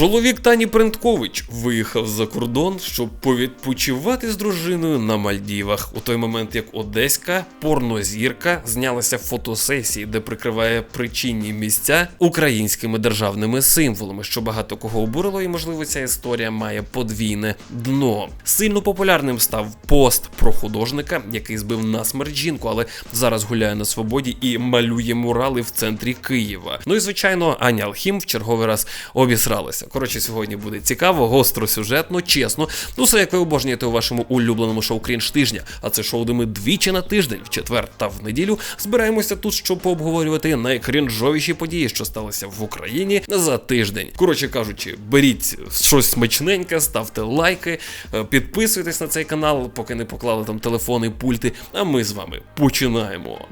Чоловік Тані Принткович виїхав за кордон, щоб повідпочивати з дружиною на Мальдівах. У той момент, як одеська порнозірка знялася фотосесії, де прикриває причинні місця українськими державними символами, що багато кого обурило, і можливо ця історія має подвійне дно. Сильно популярним став пост про художника, який збив насмерть жінку, але зараз гуляє на свободі і малює мурали в центрі Києва. Ну і звичайно, Аня Алхім в черговий раз обісралася. Коротше, сьогодні буде цікаво, гостро сюжетно, чесно. Ну, все як ви обожнюєте у вашому улюбленому шоу Крінж тижня. А це шоу, де ми двічі на тиждень, в четвер та в неділю, збираємося тут, щоб пообговорювати найкрінжовіші події, що сталися в Україні за тиждень. Коротше кажучи, беріть щось смачненьке, ставте лайки, е, підписуйтесь на цей канал, поки не поклали там телефони, пульти. А ми з вами починаємо.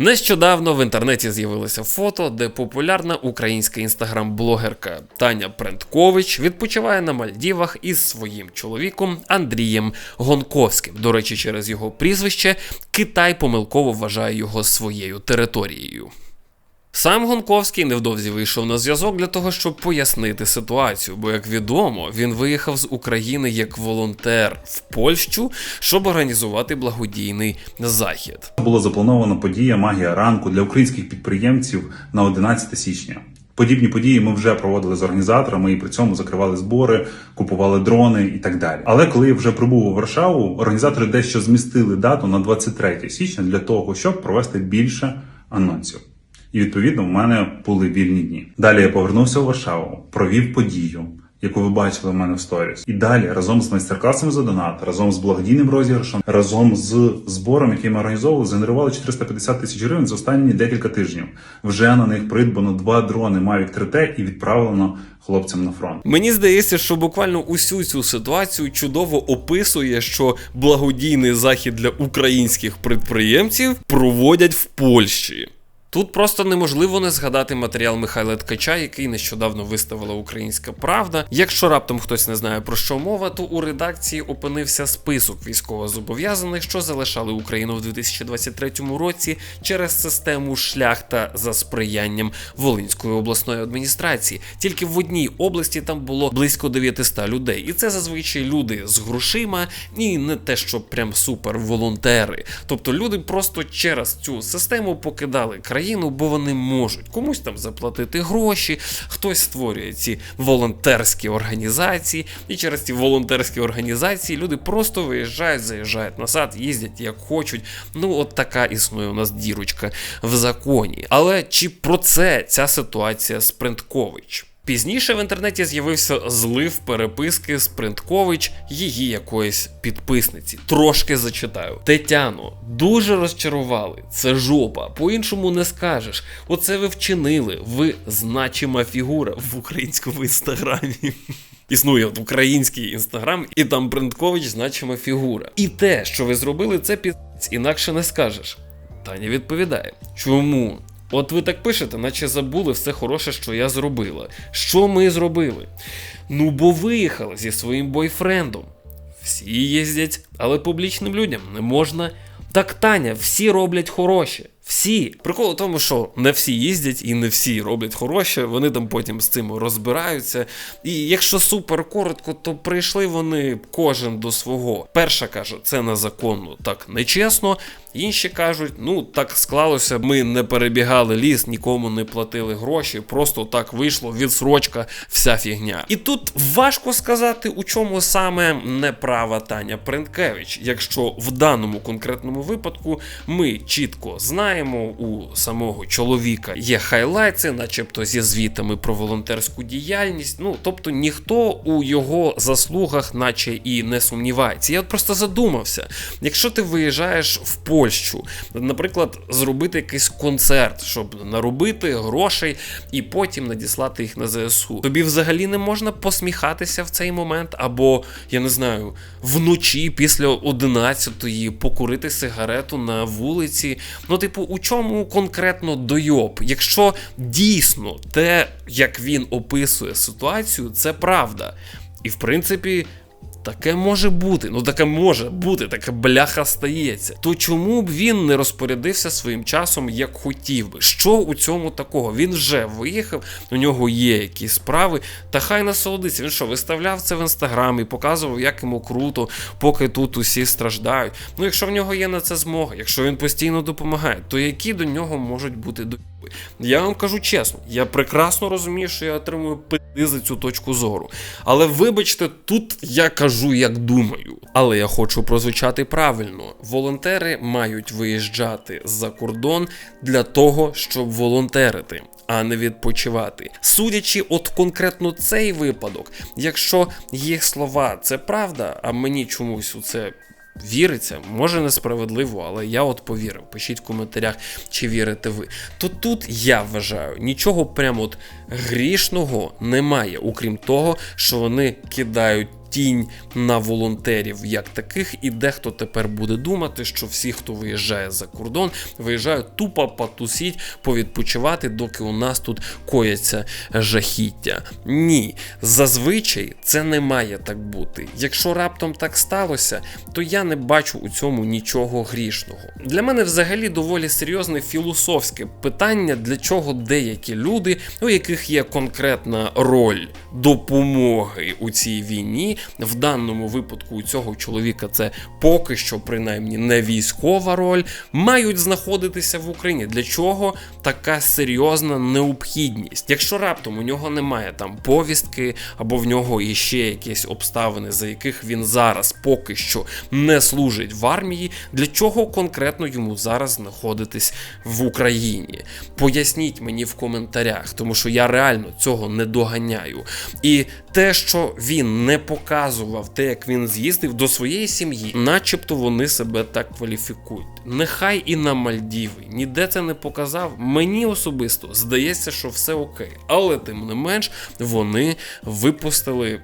Нещодавно в інтернеті з'явилося фото, де популярна українська інстаграм-блогерка Таня Пренткович відпочиває на Мальдівах із своїм чоловіком Андрієм Гонковським. До речі, через його прізвище Китай помилково вважає його своєю територією. Сам Гонковський невдовзі вийшов на зв'язок для того, щоб пояснити ситуацію, бо, як відомо, він виїхав з України як волонтер в Польщу, щоб організувати благодійний захід. Була запланована подія Магія ранку для українських підприємців на 11 січня. Подібні події ми вже проводили з організаторами і при цьому закривали збори, купували дрони і так далі. Але коли я вже прибув у Варшаву, організатори дещо змістили дату на 23 січня для того, щоб провести більше анонсів. І відповідно в мене були вільні дні. Далі я повернувся у Варшаву, провів подію, яку ви бачили в мене в сторіс. І далі разом з майстер-класом за донат, разом з благодійним розіграшем, разом з збором, який ми організовували, згенерували 450 тисяч гривень за останні декілька тижнів. Вже на них придбано два дрони Mavic 3T і відправлено хлопцям на фронт. Мені здається, що буквально усю цю ситуацію чудово описує, що благодійний захід для українських підприємців проводять в Польщі. Тут просто неможливо не згадати матеріал Михайла Ткача, який нещодавно виставила Українська Правда. Якщо раптом хтось не знає про що мова, то у редакції опинився список військовозобов'язаних, що залишали Україну в 2023 році через систему шлях та за сприянням Волинської обласної адміністрації. Тільки в одній області там було близько 900 людей, і це зазвичай люди з грошима, і не те, що прям супер волонтери. Тобто люди просто через цю систему покидали країну, бо вони можуть комусь там заплатити гроші, хтось створює ці волонтерські організації, і через ці волонтерські організації люди просто виїжджають, заїжджають назад, їздять як хочуть. Ну, от така існує у нас дірочка в законі. Але чи про це ця ситуація з Принткович? Пізніше в інтернеті з'явився злив переписки з Принткович її якоїсь підписниці. Трошки зачитаю. Тетяно, дуже розчарували. Це жопа. По-іншому не скажеш. Оце ви вчинили. Ви значима фігура в українському інстаграмі. Існує от український інстаграм, і там Принткович значима фігура. І те, що ви зробили, це під інакше не скажеш. Таня відповідає: чому? От ви так пишете, наче забули все хороше, що я зробила. Що ми зробили? Ну, бо виїхали зі своїм бойфрендом. Всі їздять, але публічним людям не можна. Так, Таня, всі роблять хороше. Всі. Прикол у тому, що не всі їздять і не всі роблять хороше, вони там потім з цим розбираються. І якщо супер коротко, то прийшли вони кожен до свого. Перша каже, це незаконно, так нечесно. Інші кажуть, ну так склалося, ми не перебігали ліс, нікому не платили гроші, просто так вийшло, відсрочка, вся фігня. І тут важко сказати, у чому саме неправа Таня Принткевич, якщо в даному конкретному випадку ми чітко знаємо, у самого чоловіка є хайлайти, начебто зі звітами про волонтерську діяльність. Ну тобто ніхто у його заслугах, наче і не сумнівається. Я от просто задумався, якщо ти виїжджаєш в Польщу, наприклад, зробити якийсь концерт, щоб наробити грошей і потім надіслати їх на ЗСУ. Тобі взагалі не можна посміхатися в цей момент, або я не знаю, вночі після 11-ї покурити сигарету на вулиці. Ну, типу, у чому конкретно дойоб? Якщо дійсно те, як він описує ситуацію, це правда. І в принципі. Таке може бути, ну таке може бути, таке бляха стається. То чому б він не розпорядився своїм часом, як хотів би? Що у цьому такого? Він вже виїхав, у нього є якісь справи, та хай насолодиться. Він що, виставляв це в інстаграмі, показував, як йому круто, поки тут усі страждають. Ну, якщо в нього є на це змога, якщо він постійно допомагає, то які до нього можуть бути до. Я вам кажу чесно, я прекрасно розумію, що я отримую пизди за цю точку зору. Але вибачте, тут я кажу, як думаю. Але я хочу прозвучати правильно: волонтери мають виїжджати за кордон для того, щоб волонтерити. А не відпочивати. Судячи, от конкретно цей випадок, якщо їх слова це правда, а мені чомусь у це віриться, може несправедливо, але я от повірив. Пишіть в коментарях, чи вірите ви. То тут я вважаю, нічого прямо от грішного немає, окрім того, що вони кидають. Тінь на волонтерів як таких, і дехто тепер буде думати, що всі, хто виїжджає за кордон, виїжджають тупо потусіть, повідпочивати, доки у нас тут кояться жахіття. Ні, зазвичай це не має так бути. Якщо раптом так сталося, то я не бачу у цьому нічого грішного. Для мене взагалі доволі серйозне філософське питання, для чого деякі люди, у яких є конкретна роль допомоги у цій війні, в даному випадку у цього чоловіка це поки що принаймні не військова роль, мають знаходитися в Україні. Для чого така серйозна необхідність? Якщо раптом у нього немає там повістки, або в нього іще якісь обставини, за яких він зараз поки що не служить в армії, для чого конкретно йому зараз знаходитись в Україні? Поясніть мені в коментарях, тому що я реально цього не доганяю. І те, що він не показував те, як він з'їздив до своєї сім'ї, начебто вони себе так кваліфікують. Нехай і на Мальдіви ніде це не показав. Мені особисто здається, що все окей. Але тим не менш вони випустили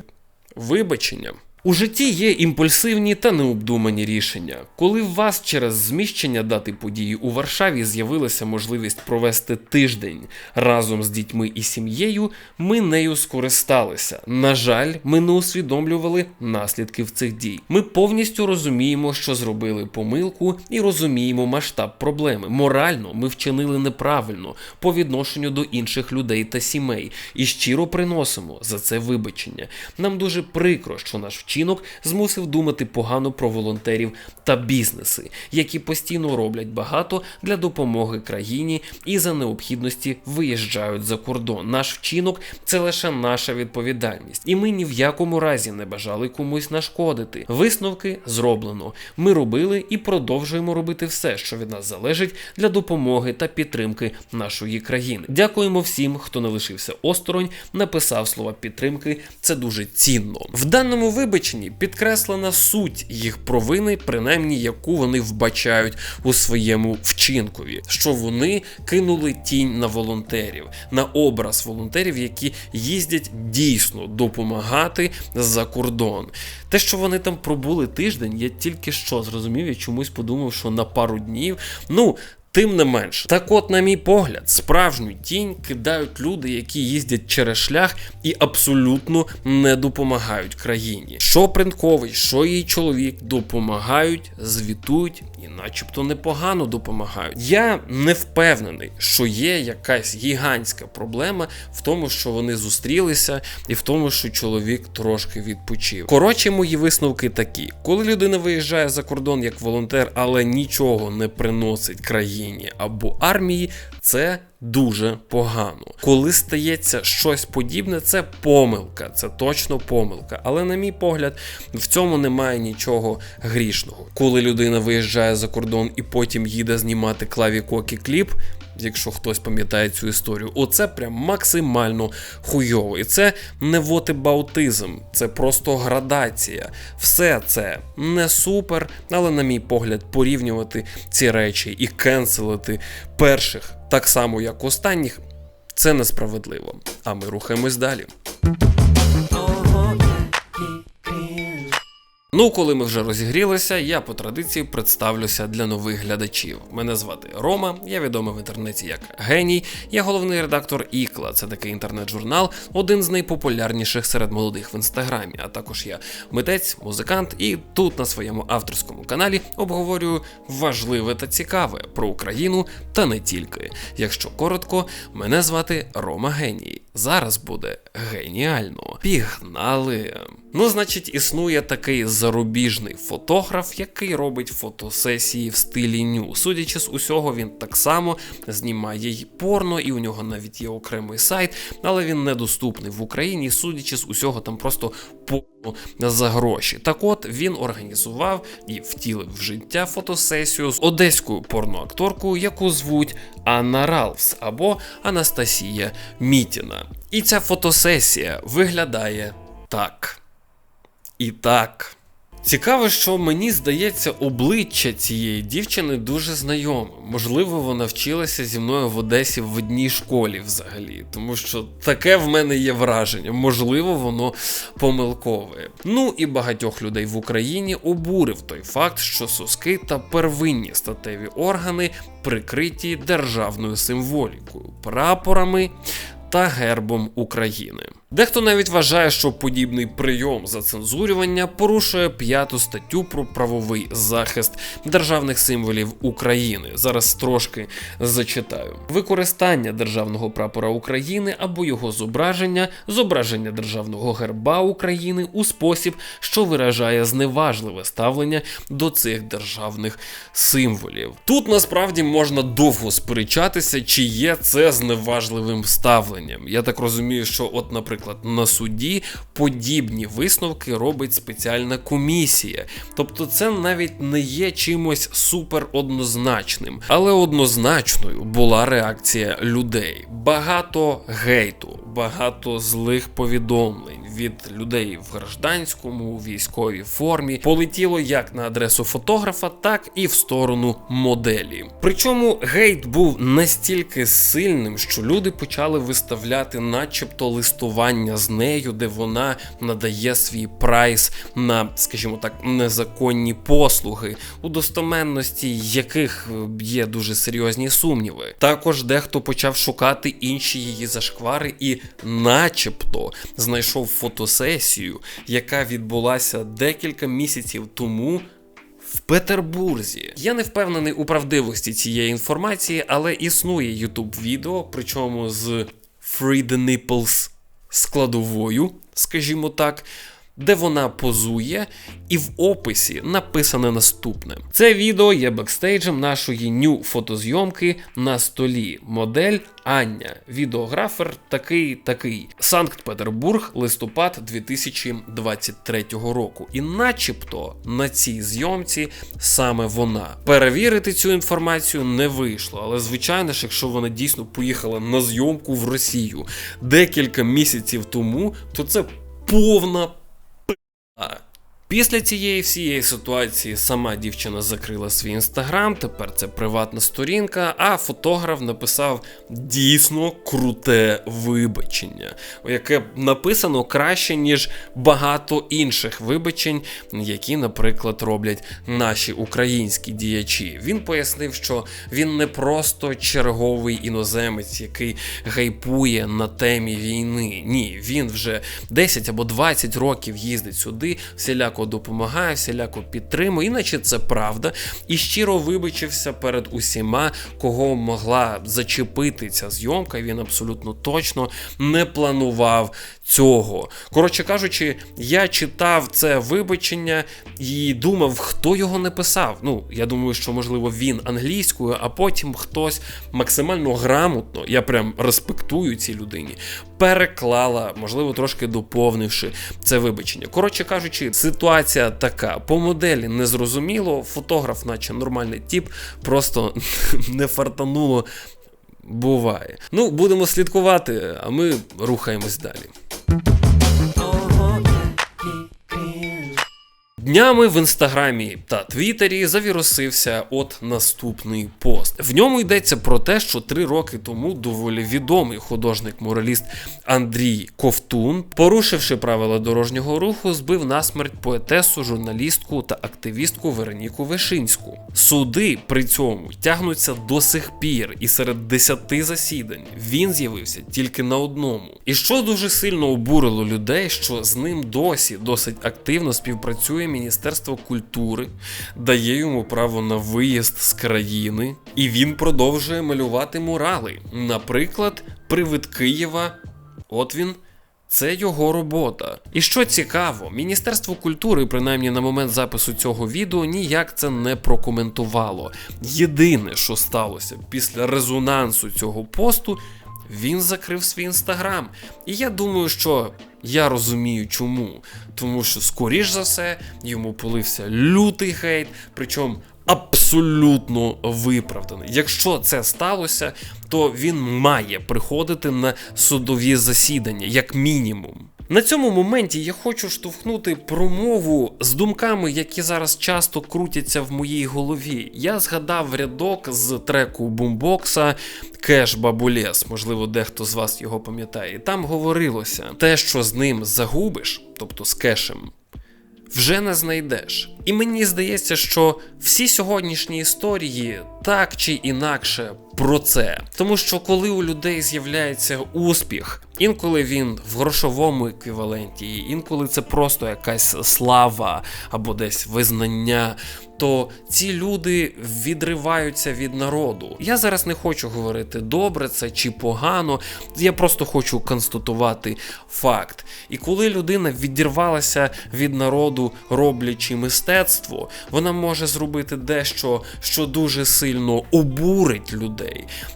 вибачення. У житті є імпульсивні та необдумані рішення. Коли в вас через зміщення дати події у Варшаві з'явилася можливість провести тиждень разом з дітьми і сім'єю, ми нею скористалися. На жаль, ми не усвідомлювали наслідків цих дій. Ми повністю розуміємо, що зробили помилку, і розуміємо масштаб проблеми. Морально ми вчинили неправильно по відношенню до інших людей та сімей, і щиро приносимо за це вибачення. Нам дуже прикро, що наш вчинок змусив думати погано про волонтерів та бізнеси, які постійно роблять багато для допомоги країні і за необхідності виїжджають за кордон. Наш вчинок це лише наша відповідальність, і ми ні в якому разі не бажали комусь нашкодити. Висновки зроблено. Ми робили і продовжуємо робити все, що від нас залежить для допомоги та підтримки нашої країни. Дякуємо всім, хто не лишився осторонь, написав слова підтримки. Це дуже цінно. В даному вибаченні підкреслена суть їх провини, принаймні яку вони вбачають у своєму вчинкові, що вони кинули тінь на волонтерів, на образ волонтерів, які їздять дійсно допомагати за кордон. Те, що вони там пробули тиждень, я тільки що зрозумів, я чомусь подумав, що на пару днів. Ну. Тим не менш, так от, на мій погляд, справжню тінь кидають люди, які їздять через шлях і абсолютно не допомагають країні. Що Принковий, що її чоловік допомагають, звітують і, начебто, непогано допомагають. Я не впевнений, що є якась гігантська проблема в тому, що вони зустрілися, і в тому, що чоловік трошки відпочив. Коротше, мої висновки такі: коли людина виїжджає за кордон як волонтер, але нічого не приносить країні або армії, це дуже погано. Коли стається щось подібне, це помилка, це точно помилка. Але, на мій погляд, в цьому немає нічого грішного. Коли людина виїжджає за кордон і потім їде знімати клаві кокі кліп. Якщо хтось пам'ятає цю історію, оце прям максимально хуйово. І це не вотибаутизм, це просто градація. Все це не супер, але, на мій погляд, порівнювати ці речі і кенселити перших так само, як останніх, це несправедливо. А ми рухаємось далі. Ну, коли ми вже розігрілися, я по традиції представлюся для нових глядачів. Мене звати Рома, я відомий в інтернеті як геній. Я головний редактор Ікла. Це такий інтернет-журнал, один з найпопулярніших серед молодих в інстаграмі. А також я митець, музикант, і тут на своєму авторському каналі обговорюю важливе та цікаве про Україну та не тільки. Якщо коротко, мене звати Рома Геній. Зараз буде геніально. Пігнали. Ну, значить, існує такий зарубіжний фотограф, який робить фотосесії в стилі ню. Судячи з усього, він так само знімає й порно, і у нього навіть є окремий сайт, але він недоступний в Україні. Судячи з усього, там просто порно за гроші. Так от він організував і втілив в життя фотосесію з одеською порноакторкою, яку звуть Анна Ралфс або Анастасія Мітіна. І ця фотосесія виглядає так. І так. Цікаво, що мені здається, обличчя цієї дівчини дуже знайоме. Можливо, вона вчилася зі мною в Одесі в одній школі взагалі, тому що таке в мене є враження. Можливо, воно помилкове. Ну і багатьох людей в Україні обурив той факт, що соски та первинні статеві органи прикриті державною символікою, прапорами та гербом України. Дехто навіть вважає, що подібний прийом зацензурювання порушує п'яту статтю про правовий захист державних символів України. Зараз трошки зачитаю: використання державного прапора України або його зображення, зображення державного герба України у спосіб, що виражає зневажливе ставлення до цих державних символів. Тут насправді можна довго сперечатися, чи є це зневажливим ставленням. Я так розумію, що, от, наприклад, на суді подібні висновки робить спеціальна комісія. Тобто, це навіть не є чимось супер однозначним, але однозначною була реакція людей. Багато гейту, багато злих повідомлень від людей в гражданському військовій формі полетіло як на адресу фотографа, так і в сторону моделі. Причому гейт був настільки сильним, що люди почали виставляти, начебто, листування з нею, де вона надає свій прайс на, скажімо так, незаконні послуги, у достоменності яких є дуже серйозні сумніви. Також дехто почав шукати інші її зашквари і, начебто, знайшов фотосесію, яка відбулася декілька місяців тому. В Петербурзі я не впевнений у правдивості цієї інформації, але існує YouTube відео, причому з Free the Nipples складовою, скажімо так, де вона позує, і в описі написане наступне: це відео є бекстейджем нашої ню фотозйомки на столі. Модель Аня, відеографер такий такий. Санкт-Петербург, листопад 2023 року. І начебто на цій зйомці саме вона. Перевірити цю інформацію не вийшло, але звичайно ж, якщо вона дійсно поїхала на зйомку в Росію декілька місяців тому, то це повна а Після цієї всієї ситуації сама дівчина закрила свій інстаграм, тепер це приватна сторінка, а фотограф написав дійсно круте вибачення, яке написано краще, ніж багато інших вибачень, які, наприклад, роблять наші українські діячі. Він пояснив, що він не просто черговий іноземець, який гайпує на темі війни. Ні, він вже 10 або 20 років їздить сюди, всіляко допомагає, всіляко підтримує, іначе це правда, і щиро вибачився перед усіма, кого могла зачепити ця зйомка. Він абсолютно точно не планував цього. Коротше кажучи, я читав це вибачення і думав, хто його не писав. Ну, я думаю, що можливо він англійською, а потім хтось максимально грамотно, я прям респектую цій людині, переклала, можливо, трошки доповнивши це вибачення. Коротше кажучи, ситуація така: по моделі не зрозуміло, фотограф, наче нормальний тип, просто не фартануло. Буває. Ну, будемо слідкувати, а ми рухаємось далі. Днями в інстаграмі та твіттері завірусився от наступний пост. В ньому йдеться про те, що три роки тому доволі відомий художник-мораліст Андрій Ковтун, порушивши правила дорожнього руху, збив насмерть поетесу, журналістку та активістку Вероніку Вишинську. Суди при цьому тягнуться до сих пір, і серед десяти засідань він з'явився тільки на одному. І що дуже сильно обурило людей, що з ним досі досить активно співпрацює Міністерство культури, дає йому право на виїзд з країни, і він продовжує малювати мурали. Наприклад, привид Києва. От він. Це його робота. І що цікаво, Міністерство культури, принаймні на момент запису цього відео, ніяк це не прокоментувало. Єдине, що сталося після резонансу цього посту, він закрив свій інстаграм. І я думаю, що я розумію чому. Тому що, скоріш за все, йому полився лютий хейт, причому абсолютно виправданий. Якщо це сталося, то він має приходити на судові засідання, як мінімум. На цьому моменті я хочу штовхнути промову з думками, які зараз часто крутяться в моїй голові. Я згадав рядок з треку бумбокса Кеш Бабулес, можливо, дехто з вас його пам'ятає. Там говорилося: те, що з ним загубиш, тобто з кешем, вже не знайдеш. І мені здається, що всі сьогоднішні історії так чи інакше про це. Тому що коли у людей з'являється успіх, інколи він в грошовому еквіваленті, інколи це просто якась слава або десь визнання. То ці люди відриваються від народу. Я зараз не хочу говорити добре це чи погано. Я просто хочу констатувати факт. І коли людина відірвалася від народу, роблячи мистецтво, вона може зробити дещо, що дуже сильно обурить людей.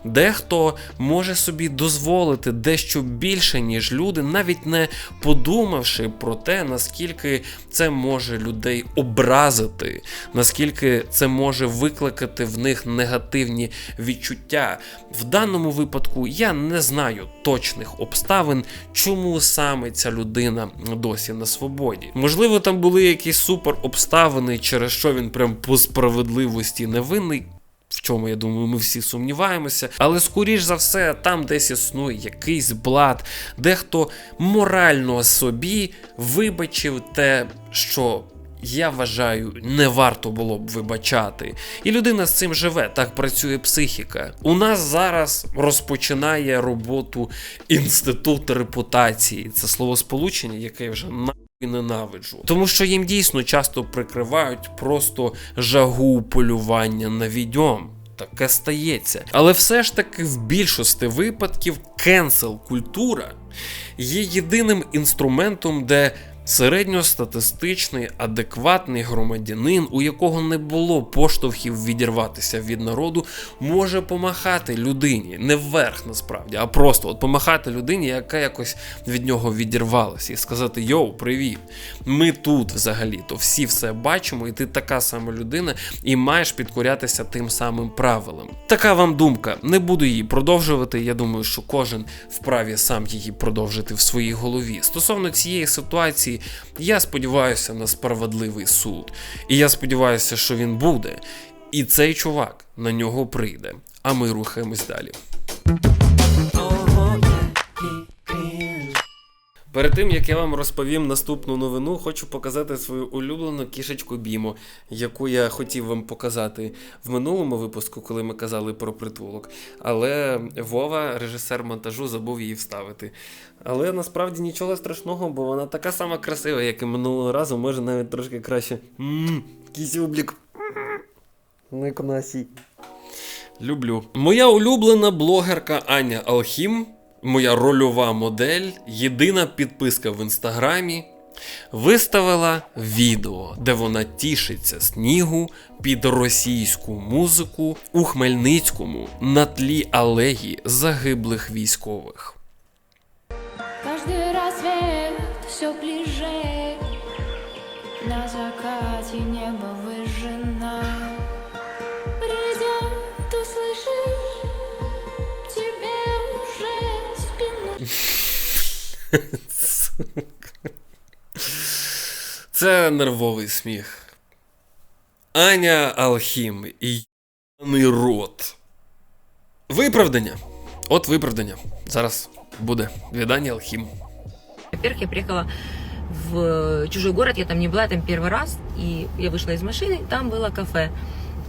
Дехто може собі дозволити дещо більше, ніж люди, навіть не подумавши про те, наскільки це може людей образити, наскільки це може викликати в них негативні відчуття. В даному випадку я не знаю точних обставин, чому саме ця людина досі на свободі. Можливо, там були якісь супер обставини, через що він прям по справедливості невинний. В чому я думаю, ми всі сумніваємося, але скоріш за все, там десь існує якийсь блат, дехто морально собі вибачив те, що. Я вважаю, не варто було б вибачати. І людина з цим живе, так працює психіка. У нас зараз розпочинає роботу інститут репутації. Це словосполучення, яке вже на і ненавиджу, тому що їм дійсно часто прикривають просто жагу полювання на відьом. Таке стається. Але все ж таки в більшості випадків кенсел культура є єдиним інструментом, де середньостатистичний, адекватний громадянин, у якого не було поштовхів відірватися від народу, може помахати людині не вверх насправді, а просто от помахати людині, яка якось від нього відірвалася, і сказати: Йоу, привіт! Ми тут взагалі, то всі все бачимо, і ти така сама людина, і маєш підкорятися тим самим правилам. Така вам думка. Не буду її продовжувати. Я думаю, що кожен вправі сам її продовжити в своїй голові. Стосовно цієї ситуації, я сподіваюся на справедливий суд. І я сподіваюся, що він буде. І цей чувак на нього прийде. А ми рухаємось далі. Перед тим як я вам розповім наступну новину, хочу показати свою улюблену кішечку Біму, яку я хотів вам показати в минулому випуску, коли ми казали про притулок. Але Вова, режисер монтажу, забув її вставити. Але насправді нічого страшного, бо вона така сама красива, як і минулого разу, може навіть трошки краще. Кісюблік. Не конасій. Люблю. Моя улюблена блогерка Аня Алхім, моя рольова модель, єдина підписка в інстаграмі, виставила відео, де вона тішиться снігу під російську музику у Хмельницькому на тлі алеї загиблих військових. Каждый рассвет все ближе На закате небо Це нервовий сміх. Аня Алхім і єбаний рот. Виправдання. От виправдання. Зараз буде від Ані Алхім. Во-первых, я приехала в чужой город, я там не была, я там первый раз, и я вышла из машины, там было кафе,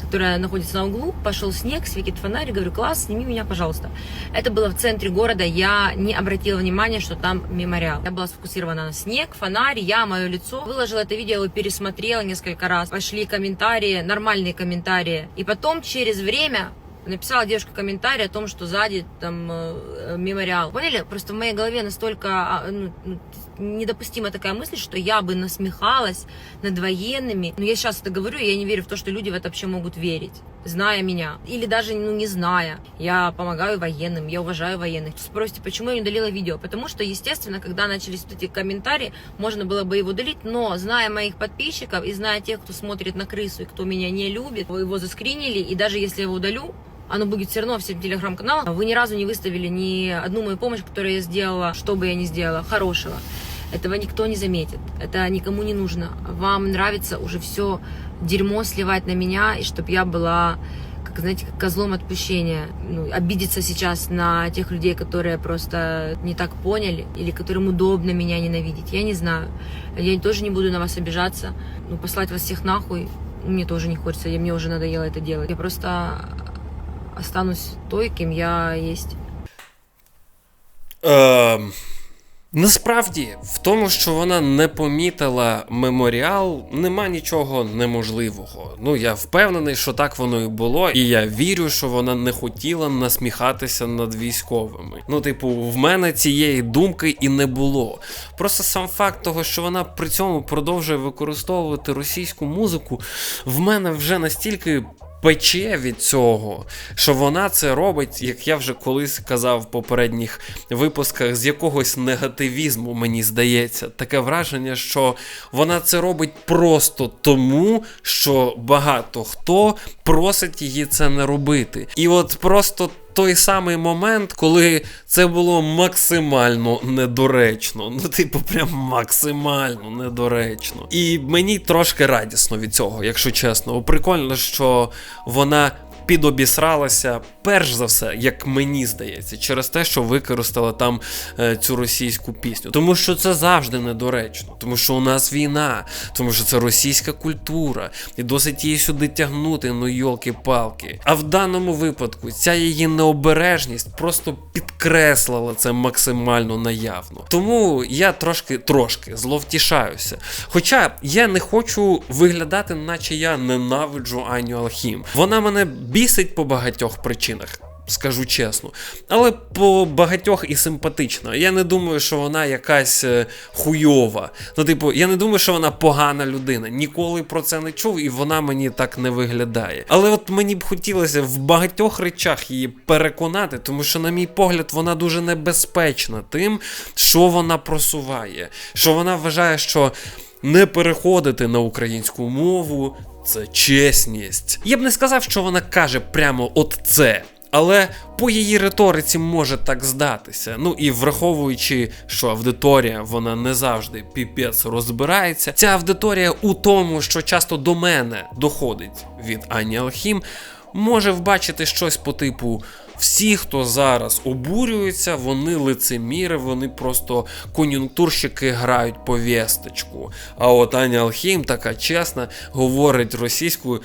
Которое находится на углу, пошел снег, светит фонарь, говорю, класс, сними меня, пожалуйста. Это было в центре города, я не обратила внимания, что там мемориал. Я была сфокусирована на снег, фонарь, я, мое лицо. Выложила это видео, пересмотрела несколько раз. Пошли комментарии, нормальные комментарии. И потом, через время, Написала девушка комментарий о том, что сзади там э, мемориал. Поняли? Просто в моей голове настолько а, ну, ну, недопустима такая мысль, что я бы насмехалась над военными. Но я сейчас это говорю, и я не верю в то, что люди в это вообще могут верить, зная меня. Или даже ну, не зная. Я помогаю военным, я уважаю военных. Спросите, почему я не удалила видео? Потому что, естественно, когда начались вот эти комментарии, можно было бы его удалить, но зная моих подписчиков и зная тех, кто смотрит на крысу и кто меня не любит, его заскринили, и даже если я его удалю, оно будет все равно всем телеграм-каналам. Вы ни разу не выставили ни одну мою помощь, которую я сделала, что бы я ни сделала, хорошего. Этого никто не заметит. Это никому не нужно. Вам нравится уже все дерьмо сливать на меня, и чтобы я была, как знаете, как козлом отпущения. Ну, обидеться сейчас на тех людей, которые просто не так поняли, или которым удобно меня ненавидеть. Я не знаю. Я тоже не буду на вас обижаться. Ну, послать вас всех нахуй мне тоже не хочется. Я, мне уже надоело это делать. Я просто останусь той, ким я есть. Ем, насправді, в тому, що вона не помітила меморіал, нема нічого неможливого. Ну, я впевнений, що так воно і було, і я вірю, що вона не хотіла насміхатися над військовими. Ну, типу, в мене цієї думки і не було. Просто сам факт того, що вона при цьому продовжує використовувати російську музику, в мене вже настільки пече від цього, що вона це робить, як я вже колись казав в попередніх випусках, з якогось негативізму, мені здається. Таке враження, що вона це робить просто тому, що багато хто просить її це не робити. І от просто. Той самий момент, коли це було максимально недоречно. Ну, типу, прям максимально недоречно. І мені трошки радісно від цього, якщо чесно. Прикольно, що вона підобісралася, перш за все, як мені здається, через те, що використала там е, цю російську пісню. Тому що це завжди недоречно, тому що у нас війна, тому що це російська культура, і досить її сюди тягнути, ну йолки-палки. А в даному випадку ця її необережність просто підкреслила це максимально наявно. Тому я трошки трошки зловтішаюся. Хоча я не хочу виглядати, наче я ненавиджу Аню Алхім. Вона мене бісить по багатьох причинах. Скажу чесно, але по багатьох і симпатична. Я не думаю, що вона якась е, хуйова. Ну, типу, я не думаю, що вона погана людина. Ніколи про це не чув, і вона мені так не виглядає. Але от мені б хотілося в багатьох речах її переконати, тому що, на мій погляд, вона дуже небезпечна тим, що вона просуває. Що вона вважає, що не переходити на українську мову це чесність. Я б не сказав, що вона каже прямо от це. Але по її риториці може так здатися. Ну і враховуючи, що аудиторія вона не завжди піпець розбирається. Ця аудиторія у тому, що часто до мене доходить від Ані Алхім, може вбачити щось по типу. Всі, хто зараз обурюється, вони лицеміри, вони просто кон'юнктурщики грають по вісточку. А от Аня Алхім така чесна, говорить російською.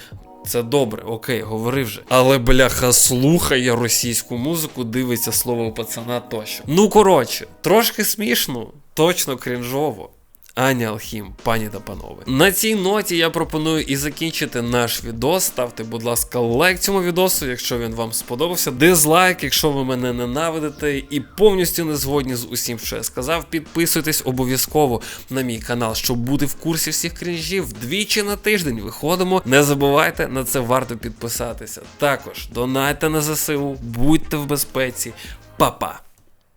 Це добре, окей, говори вже. Але бляха слухає російську музику, дивиться слово пацана тощо. Ну коротше, трошки смішно, точно крінжово. Аня Алхім, пані та панове. На цій ноті я пропоную і закінчити наш відос. Ставте, будь ласка, лайк цьому відосу, якщо він вам сподобався. Дизлайк, якщо ви мене ненавидите і повністю не згодні з усім, що я сказав. Підписуйтесь обов'язково на мій канал, щоб бути в курсі всіх крінжів. Двічі на тиждень виходимо. Не забувайте, на це варто підписатися. Також донайте на ЗСУ, будьте в безпеці. Па-па!